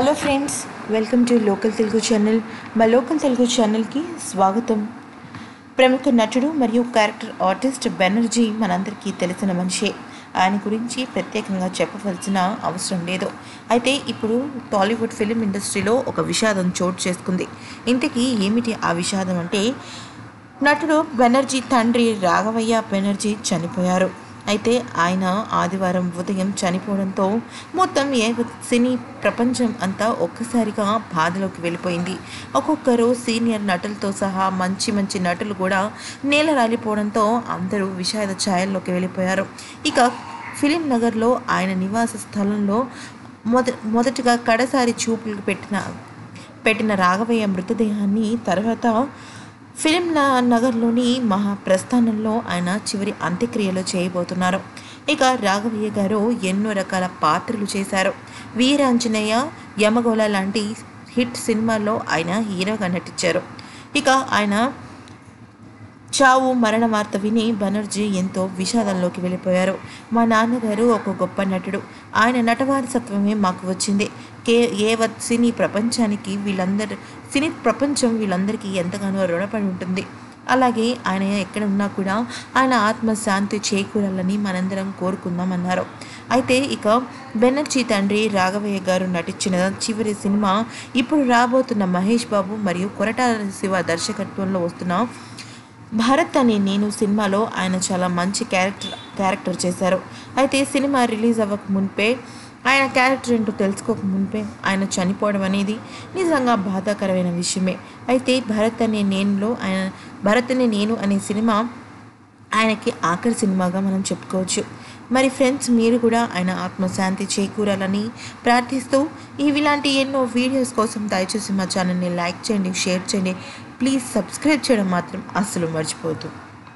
Hello friends welcome to local Telugu channel మా local Telugu ఛానల్కి స్వాగతం. ప్రముఖ నటుడు మరియు క్యారెక్టర్ ఆర్టిస్ట్ బెనర్జీ మనందరికీ తెలిసిన మనిషే. ఆయన గురించి ప్రత్యేకంగా చెప్పవలసిన అవసరం లేదు. అయితే ఇప్పుడు టాలీవుడ్ ఫిలిం ఇండస్ట్రీలో ఒక విషాదం చోటు చేసుకుంది. ఇంతకీ ఏమిటి ఆ విషాదం అంటే నటుడు బెనర్జీ తండ్రి రాఘవయ్య బెనర్జీ చనిపోయారు. అయితే ఆయన ఆదివారం ఉదయం చనిపోవడంతో మొత్తం ఏ సినీ ప్రపంచం అంతా ఒక్కసారిగా బాధలోకి వెళ్ళిపోయింది. ఒక్కొక్కరు సీనియర్ నటులతో సహా మంచి మంచి నటులు కూడా నేల రాలిపోవడంతో అందరూ విషాద ఛాయల్లోకి వెళ్ళిపోయారు. ఇక ఫిలిం నగర్లో ఆయన నివాస స్థలంలో మొద మొదటగా కడసారి చూపులు పెట్టిన పెట్టిన రాఘవయ్య మృతదేహాన్ని తర్వాత ఫిలింలా నగర్లోని మహా ప్రస్థానంలో ఆయన చివరి అంత్యక్రియలు చేయబోతున్నారు. ఇక రాఘవయ్య గారు ఎన్నో రకాల పాత్రలు చేశారు. వీరాంజనేయ యమగోళ లాంటి హిట్ సినిమాల్లో ఆయన హీరోగా నటించారు. ఇక ఆయన చావు మరణ వార్త విని బెనర్జీ ఎంతో విషాదంలోకి వెళ్ళిపోయారు. మా నాన్నగారు ఒక గొప్ప నటుడు. ఆయన నటవారసత్వమే మాకు వచ్చింది. కే ఏ సినీ ప్రపంచానికి వీళ్ళందరూ సినీ ప్రపంచం వీళ్ళందరికీ ఎంతగానో రుణపడి ఉంటుంది. అలాగే ఆయన ఎక్కడ ఉన్నా కూడా ఆయన ఆత్మశాంతి చేకూరాలని మనందరం కోరుకుందామన్నారు. అయితే ఇక బెనర్జీ తండ్రి రాఘవయ్య గారు నటించిన చివరి సినిమా ఇప్పుడు రాబోతున్న మహేష్ బాబు మరియు కొరటాల శివ దర్శకత్వంలో వస్తున్న భరత్ అనే నేను సినిమాలో ఆయన చాలా మంచి క్యారెక్టర్ క్యారెక్టర్ చేశారు. అయితే సినిమా రిలీజ్ అవ్వక మునిపే ఆయన క్యారెక్టర్ ఏంటో తెలుసుకోక మునిపే ఆయన చనిపోవడం అనేది నిజంగా బాధాకరమైన విషయమే. అయితే భరత్ అనే నేనులో ఆయన భరత్ అనే నేను అనే సినిమా ఆయనకి ఆఖరి సినిమాగా మనం చెప్పుకోవచ్చు. మరి ఫ్రెండ్స్ మీరు కూడా ఆయన ఆత్మశాంతి చేకూరాలని ప్రార్థిస్తూ ఇవి ఇలాంటి ఎన్నో వీడియోస్ కోసం దయచేసి మా ఛానల్ని లైక్ చేయండి షేర్ చేయండి. ప్లీజ్ సబ్స్క్రైబ్ చేయడం మాత్రం అస్సలు మర్చిపోతుంది